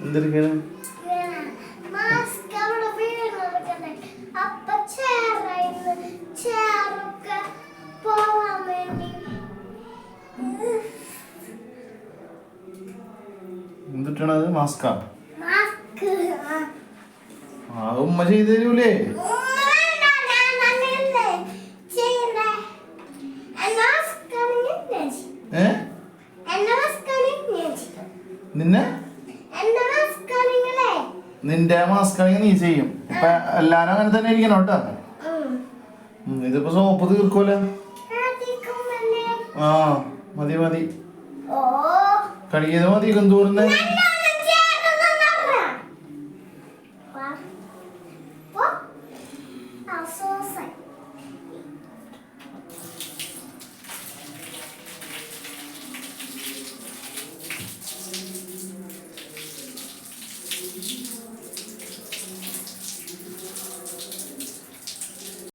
എന്തെടുക്കാണ് വേണ്ടി. എന്തിട്ടാണത് മാസ്കാ. ആ. ഉമ്മ ചെയ്ത് തരൂലേ വേണ്ട, നിന്റെ മാസ്കാണെങ്കിൽ നീ ചെയ്യും. ഇപ്പൊ എല്ലാരും അങ്ങനെ തന്നെ ഇരിക്കണം കേട്ടോ. ഇതിപ്പോ സോപ്പ് തീർക്കൂല ആ മതി മതി. കഴിയത് മതി കന്തൂറിന് Awesome.